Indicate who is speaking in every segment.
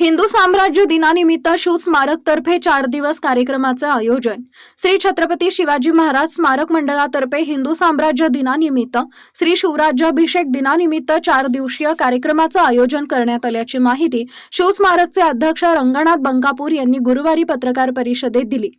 Speaker 1: हिंदू साम्राज्य दिनानिमित्त शिवस्मारक तर्फे चार दिवस कार्यक्रमाचे आयोजन. श्री छत्रपती शिवाजी महाराज स्मारक मंडळातर्फे हिंदू साम्राज्य दिनानिमित्त श्री शिवराज्याभिषेक दिनानिमित्त चार दिवसीय कार्यक्रमाचं आयोजन करण्यात आल्याची माहिती शिवस्मारकचे अध्यक्ष रंगनाथ बंकापूर यांनी गुरुवारी पत्रकार परिषदेत दिली.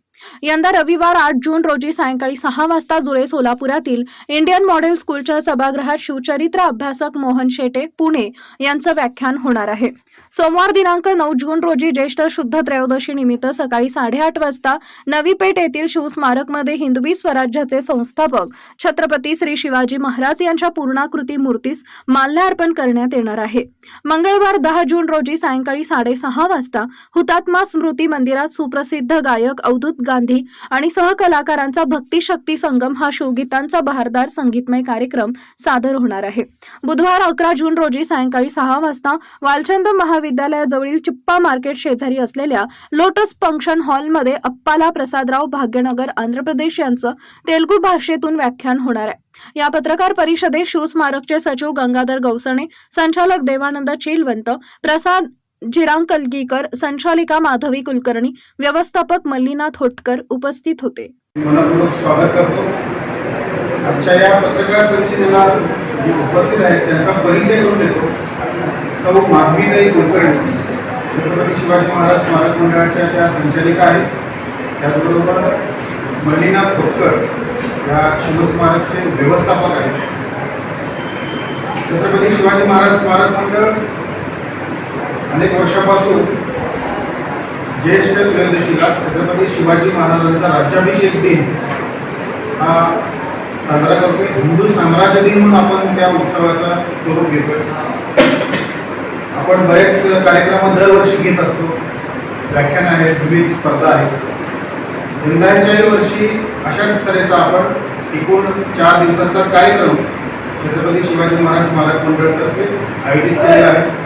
Speaker 1: यंदा रविवार आठ जून रोजी सायंकाळी सहा वाजता जुळे सोलापुरातील इंडियन मॉडेल स्कूलच्या सभागृहात शिवचरित्र अभ्यासक मोहन शेटे पुणे यांचं व्याख्यान होणार आहे. सोमवार दिनांक नऊ जून रोजी ज्येष्ठ शुद्ध त्रयोदशी निमित्त सकाळी साडेआठ वाजता नवी पेठ येथील शिवस्मारकमध्ये हिंदवी स्वराज्याचे संस्थापक छत्रपती श्री शिवाजी महाराज यांच्या पूर्णाकृती मूर्तीस माल्यार्पण करण्यात येणार आहे. मंगळवार दहा जून रोजी सायंकाळी साडेसहा वाजता हुतात्मा स्मृती मंदिरात सुप्रसिद्ध गायक अवधूत गांधी आणि सहकलाकारांचा भक्तिशक्ती संगम हा शिवगीतांचा बहारदार संगीतमय कार्यक्रम सादर होणार आहे. बुधवार अकरा जून रोजी सायंकाळी सहा वाजता वालचंद महाविद्यालयाजवळील चिप्पा मार्केट शेजारी असलेल्या लोटस फंक्शन हॉलमध्ये अप्पाला प्रसादराव भाग्यनगर आंध्र प्रदेश यांचं तेलुगू भाषेतून व्याख्यान होणार आहे. या पत्रकार परिषदेत शिवस्मारकचे सचिव गंगाधर गवसणे संचालक देवानंद चिलवंत प्रसाद झिरांकलगीकर संचालिका माधवी कुलकर्णी व्यवस्थापक मल्लीनाथ होटकर उपस्थित होते.
Speaker 2: मनपूर्वक स्वागत करतो. आजच्या या पत्रकार परिषदेला जे उपस्थित आहेत त्यांचा परिचय करून देतो. सौ माधवीताई कुलकर्णी छत्रपती शिवाजी महाराज स्मारक मंडळाच्या त्या संचालिका आहेत. त्याचबरोबर मल्लीनाथ खोपकर या शिवस्मारकचे व्यवस्थापक आहेत. छत्रपती शिवाजी महाराज स्मारक मंडळ अनेक वर्षापासून ज्येष्ठ त्रयोदशीला छत्रपती शिवाजी महाराजांचा राज्याभिषेक दिन हा साजरा करतोय. हिंदू साम्राज्य दिन म्हणून आपण त्या उत्सवाचा स्वरूप घेतोय. आपण बरेच कार्यक्रम दरवर्षी घेत असतो. व्याख्यान आहेत विविध स्पर्धा आहेत. यंदाच्या वर्षी अशाच तऱ्हेचा आपण एकूण चार दिवसाचा कार्यक्रम छत्रपती शिवाजी महाराज स्मारक मंडळतर्फे आयोजित केलेला आहे.